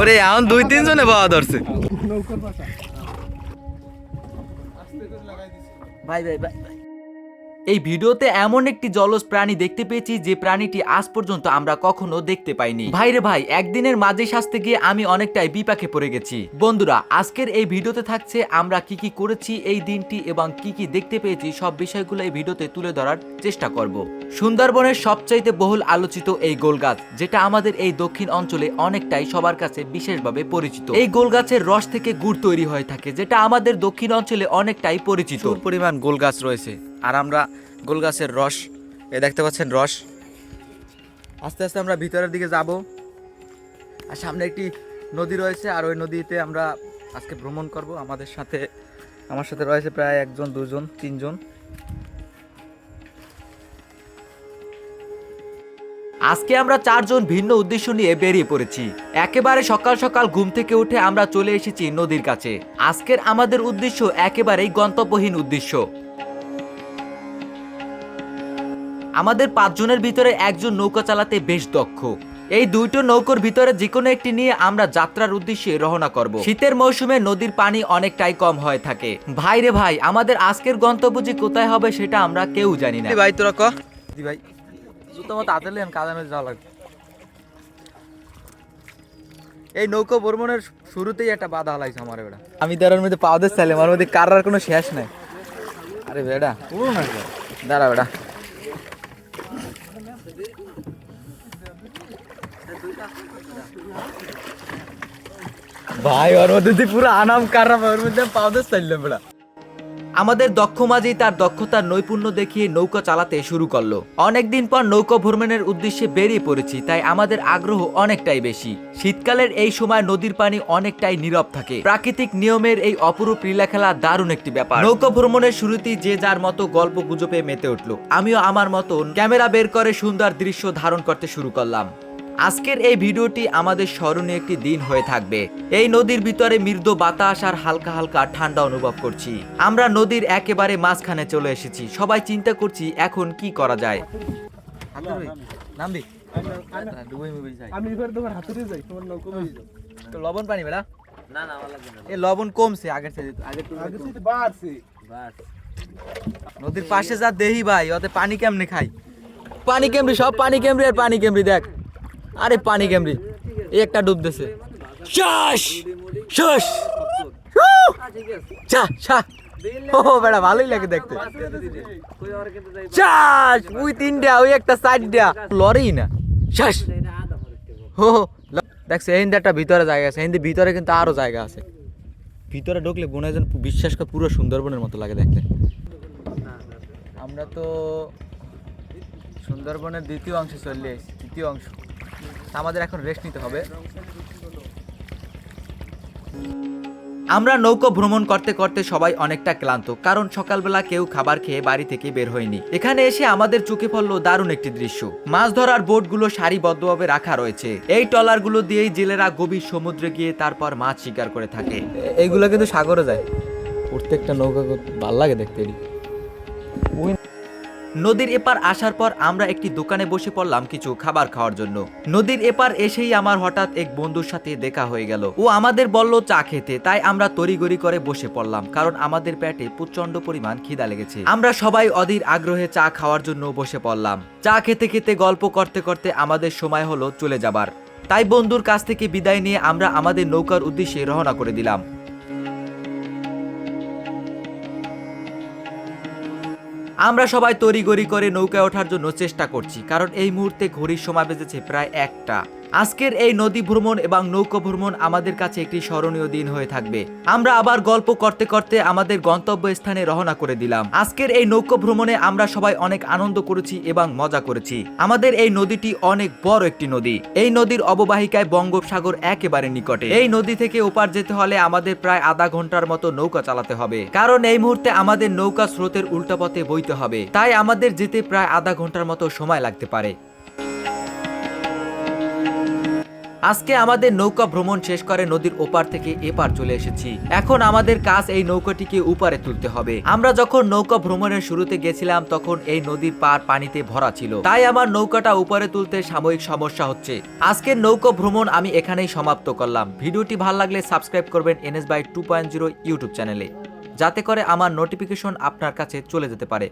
ওরে এখন দুই তিনজনে পাওয়া ধরছে। ভাই ভাই ভাই। এই ভিডিওতে এমন একটি জলজ প্রাণী দেখতে পেয়েছি যে প্রাণীটি আজ পর্যন্ত আমরা কখনো দেখতে পাইনি। ভাইরে ভাই, একদিনের মাঝে সাজতে গিয়ে আমি অনেকটাই বিপাকে পড়ে গেছি। বন্ধুরা, আজকের এই ভিডিওতে থাকছে আমরা কি কি করেছি এই দিনটি এবং কি কি দেখতে পেয়েছি, সব বিষয়গুলো এই ভিডিওতে তুলে ধরার চেষ্টা করব। সুন্দরবনের সবচাইতে বহুল আলোচিত এই গোলগাছ, যেটা আমাদের এই দক্ষিণ অঞ্চলে অনেকটাই সবার কাছে বিশেষভাবে পরিচিত। এই গোলগাছের রস থেকে গুড় তৈরি হয়ে থাকে, যেটা আমাদের দক্ষিণ অঞ্চলে অনেকটাই পরিচিত। পরিমাণ গোল গাছ রয়েছে। আর আমরা গোল গাছের রস, এ দেখতে পাচ্ছেন রস। আস্তে আস্তে আমরা ভিতরের দিকে যাব। আর সামনে একটি নদী রয়েছে, আর ওই নদীতে আমরা আজকে ভ্রমণ করব। আমাদের সাথে, আমার সাথে রয়েছে প্রায় একজন, দুজন, তিনজন। আজকে আমরা চারজন ভিন্ন উদ্দেশ্য নিয়ে বেরিয়ে পড়েছি। একেবারে সকাল সকাল ঘুম থেকে উঠে আমরা চলে এসেছি নদীর কাছে। আজকের আমাদের উদ্দেশ্য একেবারেই গন্তব্যহীন উদ্দেশ্য। আমাদের পাঁচজনের ভিতরে একজন নৌকা চালাতে বেশ দক্ষ। এই দুইটো নৌকোর ভিতরে যে কোনো একটি নিয়ে আমরা যাত্রার উদ্দেশ্যে রওনা করব। শীতের মৌসুমে নদীর পানি অনেকটাই কম হয়ে থাকে। ভাই রে ভাই আমাদের আজকের গন্তব্য যে কোথায় হবে সেটা আমরা কেউ জানি না। ভাই তোরা ক। দি ভাই জুতো মতো হাতে লেন কাদা যাওয়া লাগবে এই নৌকো ভ্রমণের শুরুতেই একটা বাধা হালাইছে আমার বেড়া আমি তার মধ্যে পাওয়া চাইলাম আমার মধ্যে কারার কোনো শেষ নাই। আরে বেড়া পুরো না দাঁড়া বেড়া ভাই, ওর মধ্যে দিয়ে পুরো আনাম কারা ওর মধ্যে দিতে চাইলাম বেড়া। আমাদের দক্ষ মাঝেই তার দক্ষতার নৈপুণ্য দেখিয়ে নৌকা চালাতে শুরু করল। অনেকদিন পর নৌকা ভ্রমণের উদ্দেশ্যে বেরিয়ে পড়েছি, তাই আমাদের আগ্রহ অনেকটাই বেশি। শীতকালের এই সময় নদীর পানি অনেকটাই নীরব থাকে। প্রাকৃতিক নিয়মের এই অপরূপ লীলা খেলা দারুণ একটি ব্যাপার। নৌকা ভ্রমণের শুরুতেই যে যার মতো গল্প গুজবে মেতে উঠল। আমিও আমার মতন ক্যামেরা বের করে সুন্দর দৃশ্য ধারণ করতে শুরু করলাম। আজকের এই ভিডিওটি আমাদের স্মরণীয় একটি দিন হয়ে থাকবে। এই নদীর ভিতরে মৃদু বাতাস আর হালকা হালকা ঠান্ডা অনুভব করছি। আমরা নদীর একেবারে মাঝখানে চলে এসেছি। সবাই চিন্তা করছি এখন কি করা যায়। লবণ পানি না না এ লবণ কমছে আগের থেকে বাড়ছে। নদীর পাশে যা দেহি ভাই ওতে পানি কেমনে খাই? পানি কেমরি সব পানি কেমরি আর পানি কেমরি দেখ। আরে পানি কেমরি। এই একটা ডুব দেছে। শ্বাস শ্বাস চা চা ও বেড়া ভালোই লাগে দেখতে। চাষ ওই তিনটা ওই একটা সাইডটা লরি না। শ্বাস হো দেখছে এই একটা ভিতরে জায়গা আছে এই ভিতরে কিন্তু আরও জায়গা আছে। ভিতরে ঢুকলে মনে হয় যেন বিশ্বাস করে পুরো সুন্দরবনের মতো লাগে দেখতে। আমরা তো সুন্দরবনের দ্বিতীয় অংশে চলে এসেছি তৃতীয় অংশ। আমাদের এখন রেস্ট নিতে হবে। আমরা নৌকো ভ্রমণ করতে করতে সবাই অনেকটা ক্লান্ত, কারণ সকালবেলা কেউ খাবার খেয়ে বাড়ি থেকে বের হয়নি। এখানে এসে আমাদের চোখে পড়ল দারুণ একটি দৃশ্য। মাছ ধরার বোটগুলো সারিবদ্ধভাবে রাখা রয়েছে। এই ট্রলারগুলো দিয়েই জেলেরা গভীর সমুদ্রে গিয়ে তারপর মাছ শিকার করে থাকে। এইগুলো কিন্তু সাগরে যায়। প্রত্যেকটা নৌকা ভালো লাগে দেখতে। নদীর এপার আসার পর আমরা একটি দোকানে বসে পড়লাম কিছু খাবার খাওয়ার জন্য। নদীর এপার এসেই আমার হঠাৎ এক বন্ধুর সাথে দেখা হয়ে গেল। ও আমাদের বলল, চা খেতে। তাই আমরা তড়িগড়ি করে বসে পড়লাম, কারণ আমাদের পেটে প্রচণ্ড পরিমাণ খিদা লেগেছে। আমরা সবাই অধীর আগ্রহে চা খাওয়ার জন্য বসে পড়লাম। চা খেতে খেতে গল্প করতে করতে আমাদের সময় হলো চলে যাবার। তাই বন্ধুর কাছ থেকে বিদায় নিয়ে আমরা আমাদের নৌকার উদ্দেশ্যে রওনা করে দিলাম। আমরা সবাই তড়িগড়ি করে নৌকায় ওঠার জন্য চেষ্টা করছি, কারণ এই মুহূর্তে ঘড়ির সময় বেজেছে প্রায় একটা। আজকের এই নদী ভ্রমণ এবং নৌকা ভ্রমণ আমাদের কাছে একটি স্মরণীয় দিন হয়ে থাকবে। আমরা আবার গল্প করতে করতে আমাদের গন্তব্য স্থানে রওনা করে দিলাম। আজকের এই নৌকা ভ্রমণে আমরা সবাই অনেক আনন্দ করেছি এবং মজা করেছি। আমাদের এই নদীটি অনেক বড় একটি নদী। এই নদীর অববাহিকায় বঙ্গোপসাগর একেবারে নিকটে। এই নদী থেকে ওপার যেতে হলে আমাদের প্রায় আধা ঘণ্টার মতো নৌকা চালাতে হবে। কারণ এই মুহূর্তে আমাদের নৌকা স্রোতের উল্টা পথে বইতে হবে। তাই আমাদের যেতে প্রায় আধা ঘণ্টার মতো সময় লাগতে পারে। আজকে আমাদের নৌকা ভ্রমণ শেষ করে নদীর ওপার থেকে এপার চলে এসেছি। এখন আমাদের কাজ এই নৌকাটিকে উপারে তুলতে হবে। আমরা যখন নৌকা ভ্রমণের শুরুতে গেছিলাম, তখন এই নদীর পার পানিতে ভরা ছিল। তাই আমার নৌকাটা উপরে তুলতে সাময়িক সমস্যা হচ্ছে। আজকের নৌকা ভ্রমণ আমি এখানেই সমাপ্ত করলাম। ভিডিওটি ভালো লাগলে সাবস্ক্রাইব করবেন NS by two point zero YouTube চ্যানেলে, যাতে করে আমার নোটিফিকেশন আপনার কাছে চলে যেতে পারে।